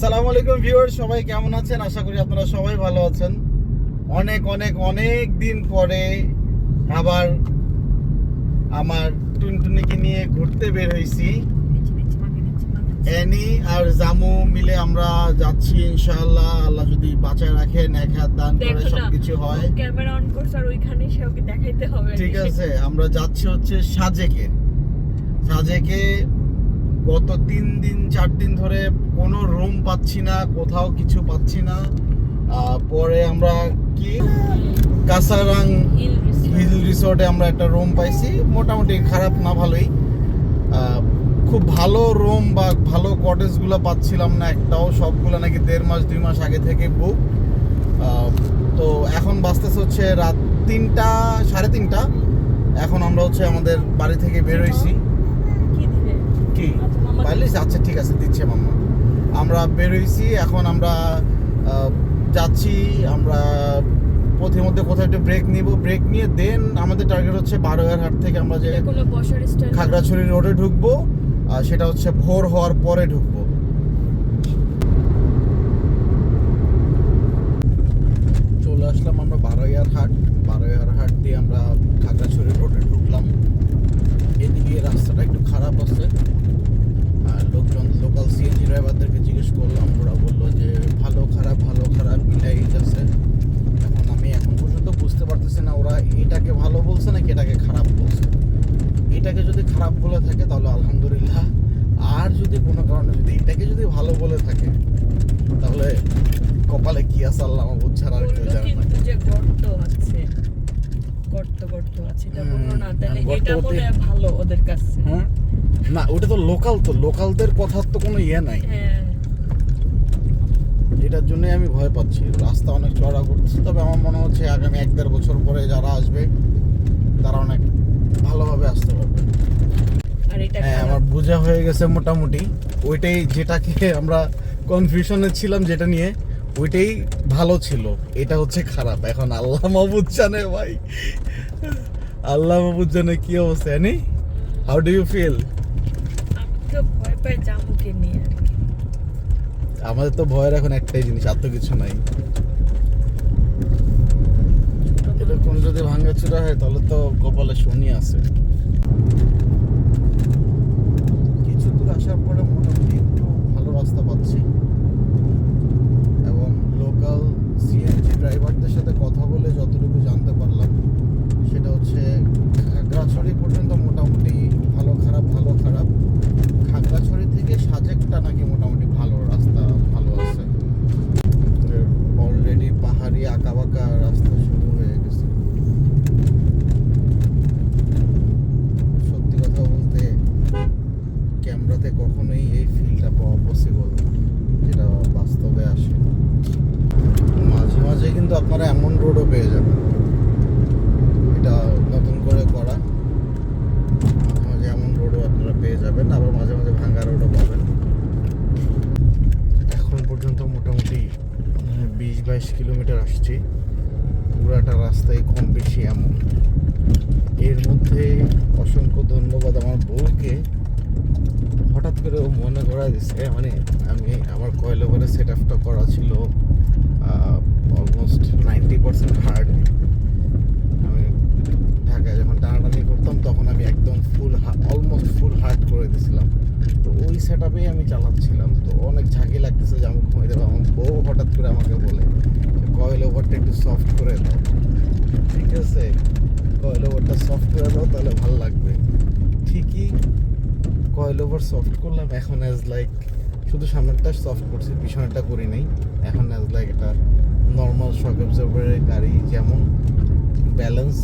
সালাম আলাইকুম ভিউয়ার সবাই কেমন আছেন? আশা করি আপনারা সবাই ভালো আছেন। অনেক অনেক অনেক দিন পরে আবার আমার টুনটুনিকে নিয়ে ঘুরতে বের হয়েছি। অ্যানি আর জামু মিলে আমরা যাচ্ছি ইনশাআল্লাহ। আল্লাহ যদি বাঁচায় রাখেন এক হাত দান করে সবকিছু হয়। ক্যামেরা অন করছে আর ওইখানে সে দেখাইতে হবে। ঠিক আছে আমরা যাচ্ছি হচ্ছে সাজেকে। সাজেকে গত তিন দিন চার দিন ধরে কোনো রুম পাচ্ছি না কোথাও কিছু পাচ্ছি না। পরে আমরা কি? কাসারাং হিল রিসোর্টে আমরা একটা রুম পাইছি। মোটামুটি খারাপ না ভালোই। খুব ভালো রুম বা ভালো কটেজগুলো পাচ্ছিলাম না একটাও। সবগুলো নাকি দেড় মাস দুই মাস আগে থেকে বুক তো এখন বাঁচতেছে হচ্ছে রাত তিনটা সাড়ে তিনটা। এখন আমরা হচ্ছে আমাদের বাড়ি থেকে বের হয়েছি কি? দিবে? আচ্ছা, ঠিক আছে দিচ্ছে মাম্মা আমরা বের হয়েছি এখন আমরা যাচ্ছি আমরা পথের মধ্যে কোথাও একটু ব্রেক নিব। ব্রেক নিয়ে দেন আমাদের টার্গেট হচ্ছে বারোয়ার হাট থেকে আমরা যে খাগড়াছড়ি রোডে ঢুকবো আর সেটা হচ্ছে ভোর হওয়ার পরে ঢুকবো। চলে আসলাম আমরা বারোয়ার হাট। বারোয়ার হাট দিয়ে আমরা খাগড়াছড়ি রোডে ঢুকলাম। এদিকে রাস্তাটা একটু খারাপ আছে। লোকজন লোকাল সিএনজি ড্রাইভারদেরকে জিজ্ঞেস করলাম। ওরা বলল যে ভালো খারাপ ভালো খারাপ মিলাই যাচ্ছে এখন আমি এখন পর্যন্ত বুঝতে পারতেছি না ওরা এটাকে ভালো বলছে নাকি এটাকে খারাপ বলছে। এটাকে যদি খারাপ বলে থাকে তাহলে আলহামদুলিল্লাহ। আর যদি কোনো কারণে যদি এটাকে যদি ভালো বলে থাকে তাহলে কপালে কি আছে আল্লাহ মাহবুদ ছাড়া আর কেউ জানে না। যে গর্ত আছে গর্ত গর্ত আছে এটা বলল না তাহলে এটা মনে ভালো ওদের কাছে। হ্যাঁ না ওটা তো লোকাল তো লোকালদের কথার তো কোনো ইয়ে নাই। হ্যাঁ। এটার জন্যই আমি ভয় পাচ্ছি। রাস্তা অনেক চড়া করছে তবে আমার মনে হচ্ছে আগামী এক দেড় বছর পরে যারা আসবে তারা অনেক ভালোভাবে আসতে পারবে। হ্যাঁ আমার বোঝা হয়ে গেছে মোটামুটি। ওইটাই যেটাকে আমরা কনফিউশনে ছিলাম যেটা নিয়ে ওইটাই ভালো ছিল। এটা হচ্ছে খারাপ। এখন আল্লাহ মাহবুদ জানে ভাই। আল্লাহ মাহবুদ জানে কি অবস্থা। হাউ ডু ইউ ফিল তো ভয় পাই জামুকে নিয়ে আর কি। আমাদের তো ভয়ের এখন একটাই জিনিস আর তো কিছু নাই। এরকম যদি ভাঙাচুরা হয় তাহলে তো কপালে শনি আছে। কিছু দূর আসার পরে মোটামুটি একটু ভালো রাস্তা পাচ্ছি। এবং লোকাল সিএনজি ড্রাইভারদের সাথে কথা বলে যতটুকু জানতে পারলাম সেটা হচ্ছে খাগড়াছড়ি পর্যন্ত মোটামুটি ভালো খারাপ ভালো খারাপ খাগড়াছড়ি থেকে সাজেকটা নাকি মোটামুটি ভালো রাস্তা ভালো আছে অলরেডি পাহাড়ি আঁকা বাঁকা রাস্তা শুরু হয়ে গেছে সত্যি কথা বলতে ক্যামেরাতে কখনোই এই ফিলটা পাওয়া পসিবল যেটা বাস্তবে আসে মাঝে মাঝে কিন্তু আপনারা এমন রোডও পেয়ে যাবেন এটা নতুন করে করা মাঝে মাঝে এমন রোডও আপনারা পেয়ে যাবেন, আবার মাঝে মাঝে ভাঙ্গা রোডও পাবেন। এখন পর্যন্ত মোটামুটি বিশ বাইশ কিলোমিটার আসছি। পুরাটা রাস্তায় কম বেশি এমন। এর মধ্যে অসংখ্য ধন্যবাদ আমার বউকে। হঠাৎ করে ও মনে করা দিছে মানে আমি আমার কয়েল ওভারে সেট আপটা করা ছিল অলমোস্ট নাইনটি পার্সেন্ট হার্ড তখন আমি একদম ফুল অলমোস্ট ফুল হার্ড করে দিয়েছিলাম। তো ওই সেট আপেই আমি চালাচ্ছিলাম। তো অনেক ঝাঁকি লাগতেছে যে আমি ঘুমিয়ে দেবো আমার বউ হঠাৎ করে আমাকে বলে কয়েল ওভারটা একটু সফট করে দাও। ঠিক আছে? কয়েল ওভারটা সফট করে দাও, তাহলে ভালো লাগবে। ঠিকই কয়েল ওভার সফট করলাম। এখন অ্যাজ লাইক শুধু সামনেরটা সফট করছি, পিছনেরটা করি নাই। এখন অ্যাজ লাইক এটা নর্মাল শক অ্যাবজর্ভারের গাড়ি যেমন ব্যালেন্স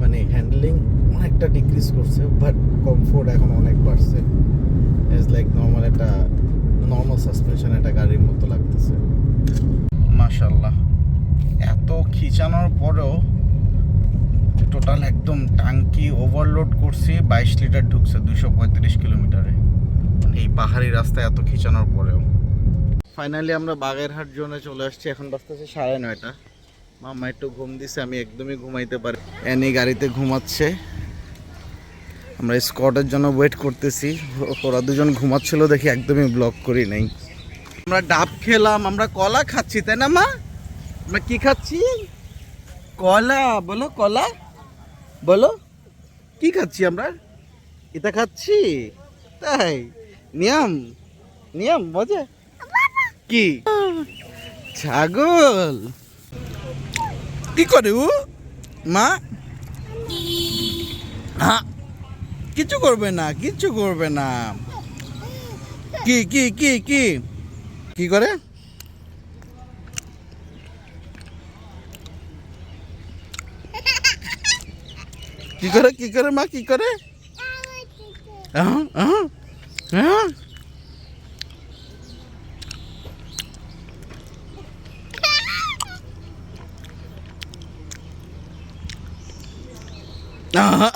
মানে হ্যান্ডলিং অনেকটা ডিক্রিজ করছে বাট কমফোর্ট এখন অনেক বাড়ছে। অ্যাজ লাইক নর্মাল একটা নর্মাল সাসপেনশন একটা গাড়ির মতো লাগতেছে। মাশাল্লাহ এত খিচানোর পরেও টোটাল একদম টাঙ্কি ওভারলোড করছি, বাইশ লিটার ঢুকছে দুশো পঁয়ত্রিশ কিলোমিটারে এই পাহাড়ি রাস্তায় এত খিচানোর পরেও। ফাইনালি আমরা বাগেরহাট জোনে চলে আসছি, এখন বাজতেছে সাড়ে নয়টা। মামা একটু ঘুম দিছে, আমি একদমই ঘুমাইতে পারি এনি গাড়িতে ঘুমাচ্ছে। আমরা স্কটের জন্য ওয়েট করতেছি। ওরা দুজন ঘুমাচ্ছিল দেখি একদমই ব্লক করি নাই। আমরা ডাব খেলাম, আমরা কলা খাচ্ছি, তাই না মা? আমরা কি খাচ্ছি? কলা, বলো কলা, বলো। কি খাচ্ছি আমরা? এটা খাচ্ছি? তাই, নিয়ম নিয়ম, মজা। কি? ছাগল। কি করে ও মা? হ্যাঁ। কিছু করবে না কিচ্ছু করবে না কি কি কি কি কি করে কি করে কি করে মা, কি করে। আহ।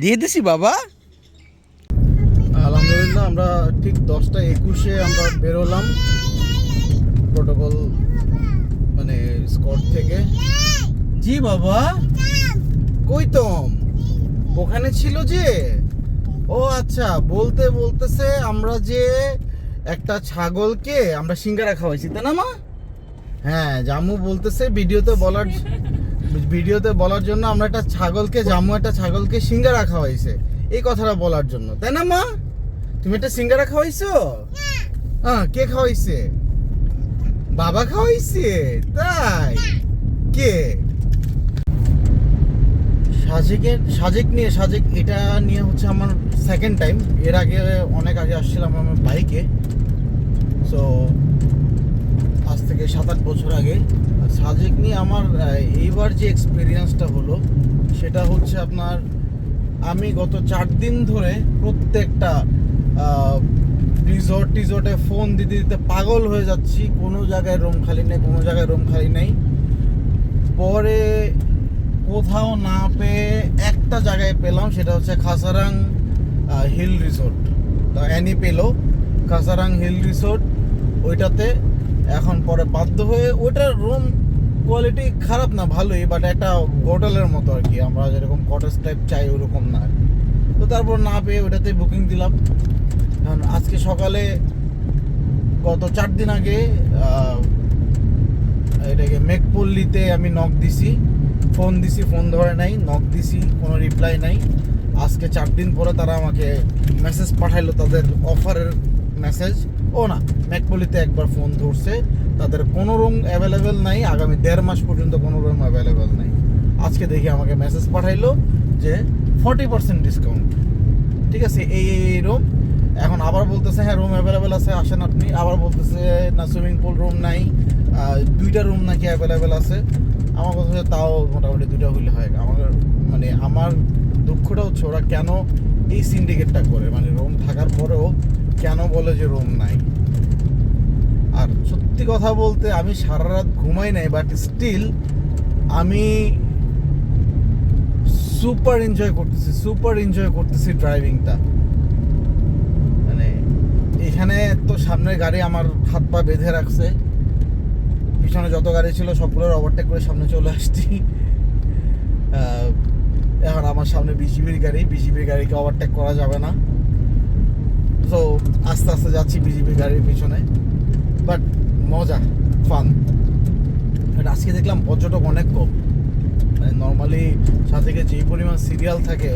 দিয়ে দিছি, বাবা। আলহামদুলিল্লাহ, আমরা ঠিক দশটা একুশে আমরা বেরোলাম প্রোটোকল মানে স্কট থেকে। জি, বাবা। কই ওখানে ছিল যে? ও আচ্ছা বলতে বলতেছে আমরা যে একটা ছাগলকে আমরা সিঙ্গারা খাওয়াইছি, তাই না, মা? হ্যাঁ জামু বলতেছে, ভিডিওতে বলার ভিডিওতে বলার জন্য আমরা একটা ছাগলকে জামু একটা ছাগলকে সিঙ্গারা খাওয়াইছে। এই কথাটা বলার জন্য। তাই না মা? তুমি একটা সিঙ্গারা খাওয়াইছো? হ্যাঁ। কে খাওয়াইছে? বাবা খাওয়াইছে? তাই? কে? সাজেকের সাজেক নিয়ে সাজেক এটা নিয়ে হচ্ছে আমার সেকেন্ড টাইম এর আগে অনেক আগে আসছিলাম আমার বাইকে সো আজ থেকে সাত আট বছর আগে। সাজেক নিয়ে আমার আহ, এইবার যে এক্সপিরিয়েন্সটা হলো, সেটা হচ্ছে আপনার, আমি গত চার দিন ধরে প্রত্যেকটা রিসর্ট টিসর্টে ফোন দিতে দিতে পাগল হয়ে যাচ্ছি। কোনো জায়গায় রুম খালি নেই, কোনো জায়গায় রুম খালি নেই। পরে কোথাও না পেয়ে একটা জায়গায় পেলাম, সেটা হচ্ছে খাসারাং হিল রিসোর্ট তা অ্যানি পেল। খাসারাং হিল রিসোর্ট ওইটাতে এখন পরে বাধ্য হয়ে ওইটার রুম কোয়ালিটি খারাপ না, ভালোই বাট একটা হোটেলের মতো আর কি। আমরা যেরকম কটেজ টাইপ চাই, ওরকম না তো তারপর না পেয়ে ওইটাতে বুকিং দিলাম। কারণ আজকে সকালে গত চার দিন আগে এটাকে মেঘপল্লিতে আমি নক দিছি। ফোন দিছি ফোন ধরে নাই নক দিছি, কোনো রিপ্লাই নাই। আজকে চার দিন পরে তারা আমাকে মেসেজ পাঠাইলো, তাদের অফারের মেসেজ ও না ম্যাকপলিতে একবার ফোন ধরছে, তাদের কোনো রুম অ্যাভেলেবেল নাই, আগামী দেড় মাস পর্যন্ত কোনো রুম অ্যাভেলেবেল নাই। আজকে দেখি আমাকে মেসেজ পাঠাইলো যে ফর্টি পার্সেন্ট ডিসকাউন্ট ঠিক আছে, এই এই রুম এখন আবার বলতেছে হ্যাঁ রুম অ্যাভেলেবেল আছে, আসেন আপনি। আবার বলতেছে, না সুইমিং পুল রুম নাই। দুইটা রুম নাকি অ্যাভেলেবেল আছে। আমার কথা হচ্ছে, তাও মোটামুটি দুইটা হইলে হয়। আমার মানে আমার দুঃখটা হচ্ছে, ওরা কেন এই সিন্ডিকেটটা করে? মানে রুম থাকার পরেও কেন বলে যে রুম নাই? আর সত্যি কথা বলতে আমি সারা রাত ঘুমাই নাই বাট স্টিল আমি সুপার এনজয় করতেছি সুপার এনজয় করতেছি ড্রাইভিংটা মানে এখানে তো সামনের গাড়ি আমার হাত পা বেঁধে রাখছে। পিছনে যত গাড়ি ছিল সবগুলোর ওভারটেক করে সামনে চলে আসছি। এখন আমার সামনে বিজিবির গাড়ি বিজিবির গাড়িকে ওভারটেক করা যাবে না। তো আস্তে আস্তে যাচ্ছি বিজিবির গাড়ির পিছনে। বাট মজা ফান বাট আজকে দেখলাম পর্যটক অনেক কম। মানে নর্মালি সাথে যেই পরিমাণ সিরিয়াল থাকে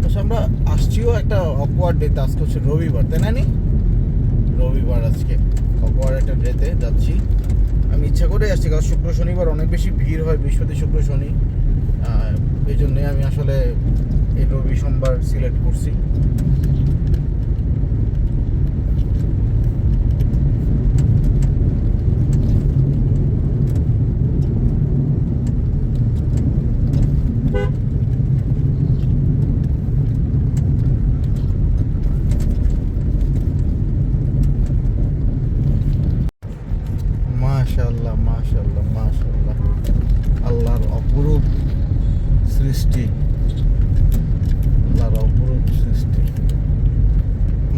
তো আমরা আসছিও একটা অকওয়ার্ড ডেতে আজকে হচ্ছে রবিবার, তাই নি রবিবার আজকে অকওয়ার্ড একটা ডেতে যাচ্ছি। আমি ইচ্ছা করে আসছি, কারণ শুক্র, শনিবার অনেক বেশি ভিড় হয়, বৃহস্পতি, শুক্র, শনি। এই জন্যে আমি আসলে এই রবি সোমবার সিলেক্ট করছি।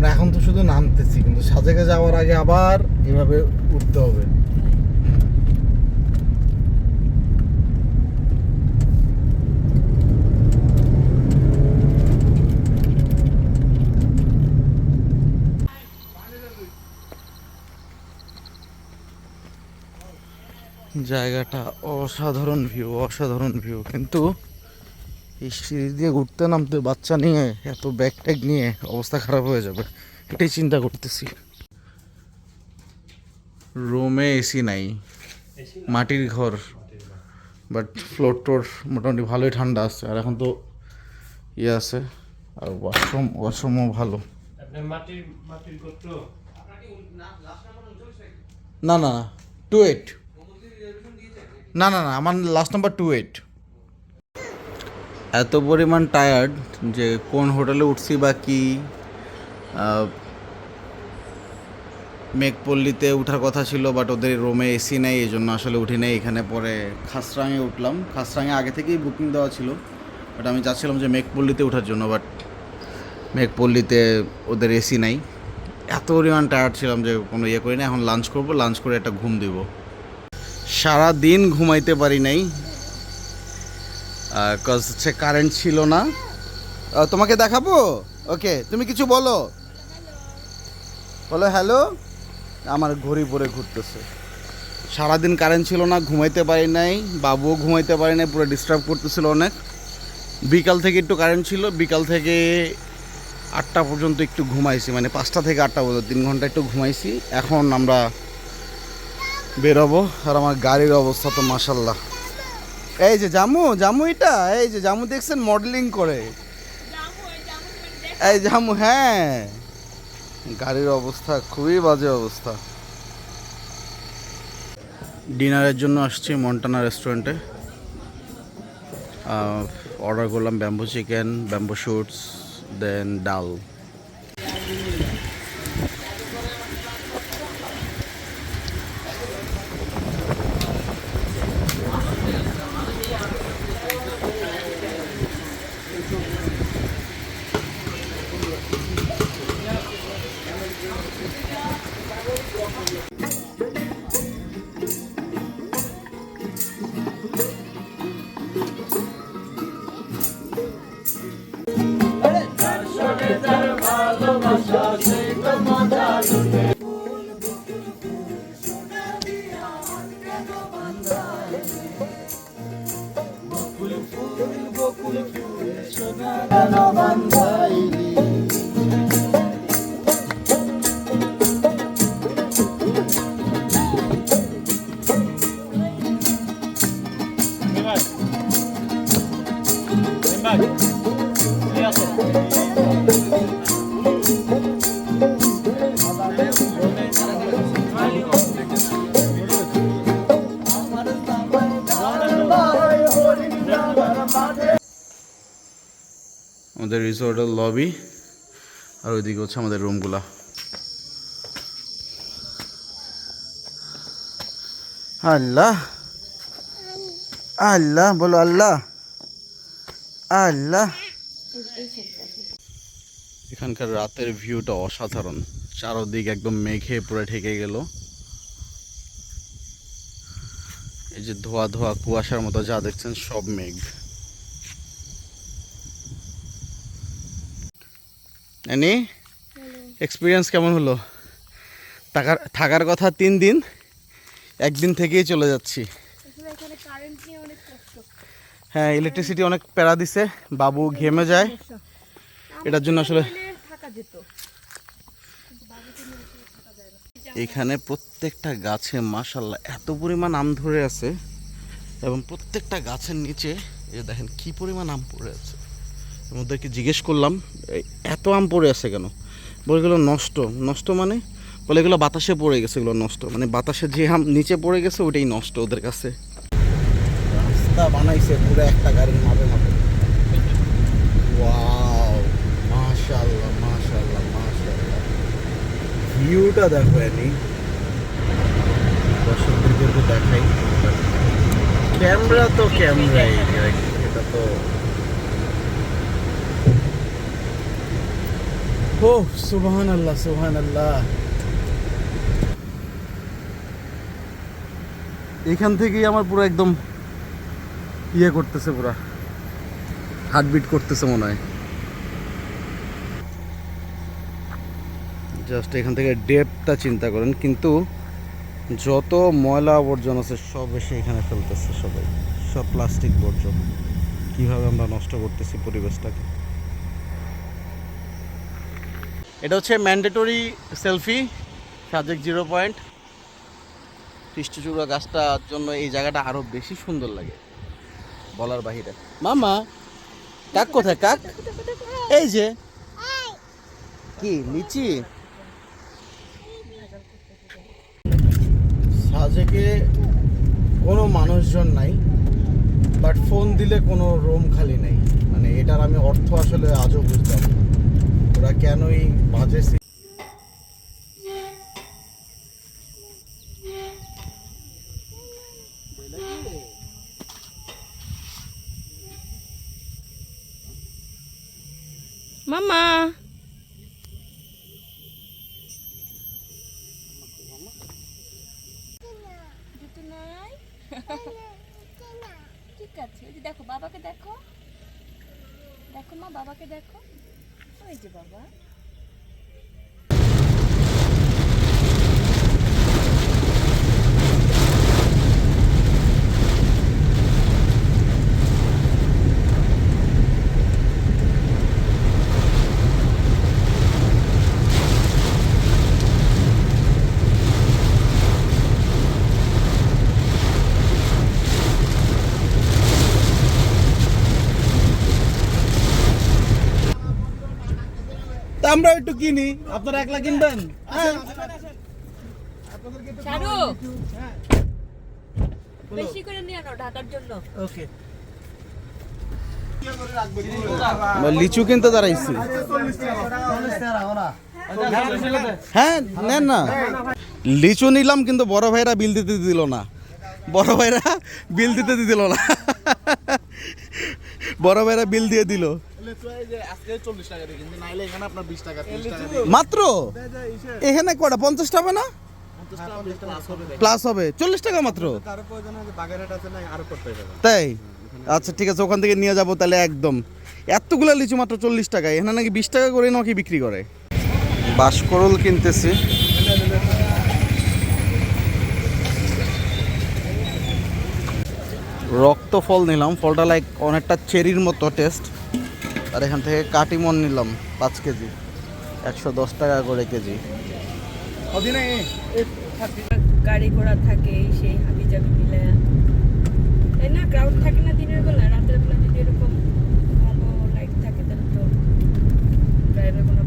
আমরা এখন তো শুধু নামতেছি, কিন্তু সাজেকে যাওয়ার আগে আবার এভাবে উঠতে হবে। জায়গাটা অসাধারণ ভিউ অসাধারণ ভিউ কিন্তু এই সিঁড়ি দিয়ে ঘুরতে নামতে বাচ্চা নিয়ে, এত ব্যাগ ট্যাগ নিয়ে অবস্থা খারাপ হয়ে যাবে। এটাই চিন্তা করতেছি। রুমে এসি নাই মাটির ঘর বাট ফ্লোর টোর মোটামুটি ভালোই ঠান্ডা আছে আর এখন তো ইয়ে আছে আর ওয়াশরুম ওয়াশরুমও ভালো। আপনি মাটির মাটির গোত্র না না টু এইট না না না আমার লাস্ট নাম্বার টু এইট এত পরিমাণ টায়ার্ড যে কোন হোটেলে উঠছি বা কি মেঘপল্লিতে ওঠার কথা ছিল বাট ওদের রুমে এসি নেই এই জন্য আসলে উঠি নেই। এখানে পরে খাসরাঙে উঠলাম। খাসরাঙে আগে থেকেই বুকিং দেওয়া ছিল বাট আমি চাচ্ছিলাম যে মেঘপল্লিতে ওঠার জন্য বাট মেঘপল্লিতে ওদের এসি নাই। এত পরিমাণ টায়ার্ড ছিলাম যে কোনো ইয়ে করি না, এখন লাঞ্চ করব লাঞ্চ করে একটা ঘুম দিব। সারা দিন ঘুমাইতে পারি নাই কজ হচ্ছে কারেন্ট ছিল না। তোমাকে দেখাবো? ওকে তুমি কিছু বলো। বলো হ্যালো? আমার ঘড়ি পরে ঘুরতেছে। সারাদিন কারেন্ট ছিল না ঘুমাইতে পারি নাই বাবুও ঘুমাইতে পারি নাই পুরো ডিস্টার্ব করতেছিল অনেক। বিকাল থেকে একটু কারেন্ট ছিল বিকাল থেকে আটটা পর্যন্ত একটু ঘুমাইছি মানে পাঁচটা থেকে আটটা পর্যন্ত তিন ঘণ্টা একটু ঘুমাইছি। এখন আমরা বেরোবো আর আমার গাড়ির অবস্থা তো মাসাল্লাহ এই যে জামু জামু এটা এই যে জামু দেখছেন মডেলিং করে। এই জামু হ্যাঁ। গাড়ির অবস্থা, খুবই বাজে অবস্থা। ডিনারের জন্য আসছি মন্টানা রেস্টুরেন্টে। অর্ডার করলাম bamboo chicken bamboo shoots then ডাল। বকুল ফুল বকুল ফুল সোনা আমাদের রিসোর্টের লবি আর ওইদিকে হচ্ছে আমাদের রুমগুলা আল্লাহ! আল্লাহ, বলো আল্লাহ! আল্লাহ! এখানকার রাতের ভিউটা অসাধারণ। চারদিক একদম মেঘে পুরো ঠেকে গেল। এই যে ধোয়া ধোয়া কুয়াশার মতো যা দেখছেন সব মেঘ। এনি এক্সপিরিয়েন্স কেমন হলো? থাকার থাকার কথা তিন দিন একদিন থেকেই চলে যাচ্ছি। হ্যাঁ ইলেকট্রিসিটি অনেক প্যারা দিছে বাবু ঘেমে যায়। এটার জন্য আসলে এখানে প্রত্যেকটা গাছে মাশাল্লাহ এত পরিমাণ আম ধরে আছে এবং প্রত্যেকটা গাছের নিচে এই দেখেন কি পরিমাণ আম পড়ে আছে। এর মধ্যে কি জিজ্ঞেস করলাম এত আম পড়ে আছে কেন? বলে গেলো নষ্ট। নষ্ট মানে? বলে এগুলো বাতাসে পড়ে গেছে, এগুলো নষ্ট। মানে বাতাসে যে আম নিচে পড়ে গেছে, ওটাই নষ্ট ওদের কাছে। রাস্তা বানাইছে পুরো একটা গাড়ির মাপে মাপে। ওয়াও, মাশাআল্লাহ মাশাআল্লাহ মাশাআল্লাহ। ভিউটা দেখো, এনি। দর্শকদেরকে দেখাই। ক্যামেরা তো ক্যামেরাই এটা তো ও সুবহান আল্লাহ সুবহান আল্লাহ এখান থেকেই আমার পুরো একদম ইয়ে করতেছে পুরা। হার্টবিট করতেছে মনে হয়। জাস্ট এখান থেকে ডেপটা চিন্তা করেন, কিন্তু যত ময়লা আবর্জনা আছে, সব এসে এখানে ফেলতেছে সবাই। সব প্লাস্টিক বর্জন কীভাবে আমরা নষ্ট করতেছি পরিবেশটাকে? এটা হচ্ছে mandatory selfie Sajek zero point কৃষ্ণচূড়া গাছটার জন্য এই জায়গাটা আরও বেশি সুন্দর লাগে, বলার বাহিরে। মামা, কাক কোথায়, কাক? এই যে। কি, লিচি? সাজেকে কোনো মানুষজন নাই বাট ফোন দিলে কোনো রুম খালি নেই। মানে এটার আমি অর্থ আসলে আজও বুঝতাম। ওরা কেনই বাজে মামা। দেখো বাবাকে দেখো। দেখো মা বাবাকে দেখো। যে বাবা? তা আমরা একটু কিনি। আপনারা একলা কিনবেন? হ্যাঁ। বেশি করে নিয়ে আনো ঢাকার জন্য। ওকে। লিচু কিনতে দাঁড়াইছি হ্যাঁ নেন না। লিচু নিলাম কিন্তু বড় ভাইরা বিল দিতে দিল না। বড় ভাইরা বিল দিতে দিল না। বড় ভাইরা বিল দিয়ে দিল। মাত্র? এখানে কটা পঞ্চাশ টাকা না? প্লাস হবে চল্লিশ টাকা মাত্র? তাই? আচ্ছা ঠিক আছে ওখান থেকে নিয়ে যাব তাহলে একদম। এতগুলো লিচু মাত্র চল্লিশ টাকা। এখানে নাকি বিশ টাকা করে নাকি বিক্রি করে? বাসকরল কিনতেছি। রক্ত ফল নিলাম। ফলটা লাইক অনেকটা চেরির মতো টেস্ট আর এখান থেকে কাটিমন নিলাম পাঁচ কেজি। একশো দশ টাকা করে কেজি। গাড়ি ঘোড়া থাকে সেই হাবি জাবি মিলে। তাই না ক্রাউড থাকে না দিনের বেলা রাতের বেলা যদি এরকম ভালো লাইট থাকে তাহলে তো ড্রাইভার কোনো